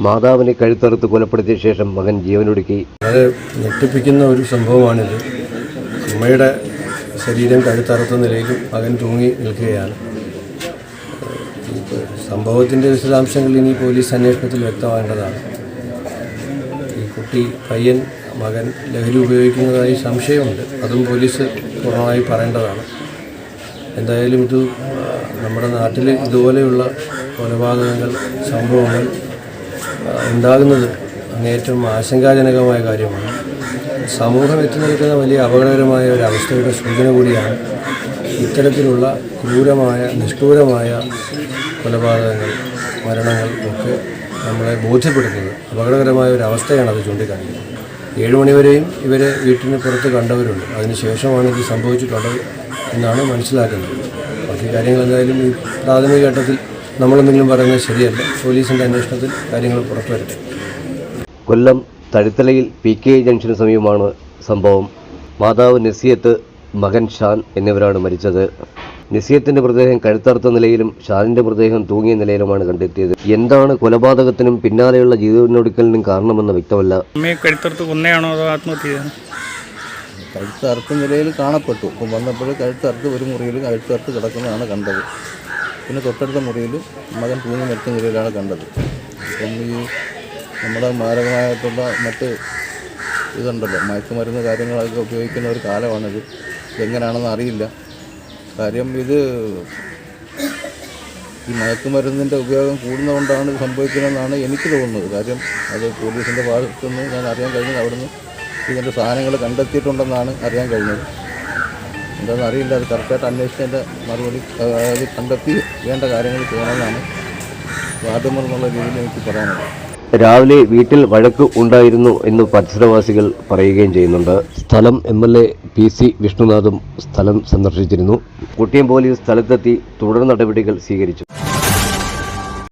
മാതാവിനെ കഴുത്തറുത്ത് കൊലപ്പെടുത്തിയ ശേഷം മകൻ ജീവനൊടുക്കി. വളരെ ഞെട്ടിപ്പിക്കുന്ന ഒരു സംഭവമാണിത്. അമ്മയുടെ ശരീരം കഴുത്തറുത്ത നിലയിലും മകൻ തൂങ്ങി നിൽക്കുകയാണ്. സംഭവത്തിന്റെ വിശദാംശങ്ങൾ ഇനി പോലീസ് അന്വേഷണത്തിൽ വ്യക്തമാകേണ്ടതാണ്. ഈ കുട്ടി പയ്യൻ മകൻ ലഹരി ഉപയോഗിക്കുന്നതായി സംശയമുണ്ട്. അതും പോലീസ് പൂർണമായി പറയേണ്ടതാണ്. എന്തായാലും ഇത് നമ്മുടെ നാട്ടിൽ ഇതുപോലെയുള്ള കൊലപാതകങ്ങൾ സംഭവങ്ങൾ ഉണ്ടാകുന്നത് അങ്ങേറ്റവും ആശങ്കാജനകമായ കാര്യമാണ്. സമൂഹം എത്തി നിൽക്കുന്ന വലിയ അപകടകരമായ ഒരു അവസ്ഥയുടെ സൂചന കൂടിയാണ് ഇത്തരത്തിലുള്ള ക്രൂരമായ നിഷ്ഠൂരമായ കൊലപാതകങ്ങൾ മരണങ്ങൾ ഒക്കെ നമ്മളെ ബോധ്യപ്പെടുത്തുന്നത്. അപകടകരമായ ഒരു അവസ്ഥയാണ് അത് ചൂണ്ടിക്കാണിക്കുന്നത്. ഏഴ് മണിവരെയും ഇവരെ വീട്ടിന് പുറത്ത് കണ്ടവരുണ്ട്. അതിനുശേഷമാണ് ഇത് സംഭവിച്ചിട്ടുള്ളത് എന്നാണ് മനസ്സിലാക്കുന്നത്. ബാക്കി കാര്യങ്ങൾ എന്തായാലും ഈ പ്രാഥമിക ഘട്ടത്തിൽ നമ്മളെന്തെങ്കിലും പറയുന്നത് ശരിയല്ല. പോലീസിന്റെ അന്വേഷണത്തിൽ കാര്യങ്ങൾ പുറത്തു വരട്ടെ കൊല്ലം തഴുത്തലയിൽ പി കെ ജംഗ്ഷന് സമീപമാണ് സംഭവം. മാതാവ് നസിയത്ത് മകൻ ഷാൻ എന്നിവരാണ് മരിച്ചത്. നസിയത്തിന്റെ മൃതദേഹം കഴുത്തറുത്ത നിലയിലും ഷാനിന്റെ മൃതദേഹം തൂങ്ങിയ നിലയിലുമാണ് കണ്ടെത്തിയത്. എന്താണ് കൊലപാതകത്തിനും പിന്നാലെയുള്ള ജീവനൊടുക്കലിനും കാരണമെന്ന് വ്യക്തമല്ല. കഴുത്തറുത്ത് കൊന്നയാണോ അതോ ആത്മഹത്യ കഴുത്തറുത്ത നിലയിൽ കാണപ്പെട്ടു. വന്നപ്പോൾ കഴുത്തറുത്ത് ഒരു മുറിയിൽ കഴുത്തറുത്ത് കിടക്കുന്നതാണ് കണ്ടത്. പിന്നെ തൊട്ടടുത്ത മുറിയിൽ മകൻ തൂങ്ങി നിർത്തുന്ന നിലയിലാണ് കണ്ടത്. അപ്പം ഈ നമ്മുടെ മാരകമായിട്ടുള്ള മറ്റ് ഇതുണ്ടല്ലോ മയക്കുമരുന്ന് കാര്യങ്ങളൊക്കെ ഉപയോഗിക്കുന്ന ഒരു കാലമാണിത്. ഇതെങ്ങനെയാണെന്ന് അറിയില്ല. കാര്യം ഇത് ഈ മയക്കുമരുന്നിന്റെ ഉപയോഗം കൂടുന്നതുകൊണ്ടാണ് ഇത് സംഭവിക്കുന്നതെന്നാണ് എനിക്ക് തോന്നുന്നത്. കാര്യം അത് പോലീസിന്റെ ഭാഗത്തുനിന്ന് ഞാൻ അറിയാൻ കഴിഞ്ഞത് അവിടുന്ന് ഇതിന്റെ സാധനങ്ങൾ കണ്ടെത്തിയിട്ടുണ്ടെന്നാണ് അറിയാൻ കഴിഞ്ഞത്. എന്താണെന്ന് അറിയില്ല. അത് കറക്റ്റായിട്ട് അന്വേഷിച്ചതിന്റെ മറുപടി അതായത് അത് കണ്ടെത്തി വേണ്ട കാര്യങ്ങൾ ചെയ്യണമെന്നാണ് വാർഡ് എന്നുള്ള രീതിയിൽ എനിക്ക് പറയാനുള്ളത്. രാവിലെ വീട്ടിൽ വഴക്ക് ഉണ്ടായിരുന്നു എന്ന് പരിസരവാസികൾ പറയുകയും ചെയ്യുന്നുണ്ട്. സ്ഥലം M L A P C വിഷ്ണുനാഥും സ്ഥലം സന്ദർശിച്ചിരുന്നു. കുട്ടിയം പോലീസ് സ്ഥലത്തെത്തി തുടർ നടപടികൾ സ്വീകരിച്ചു.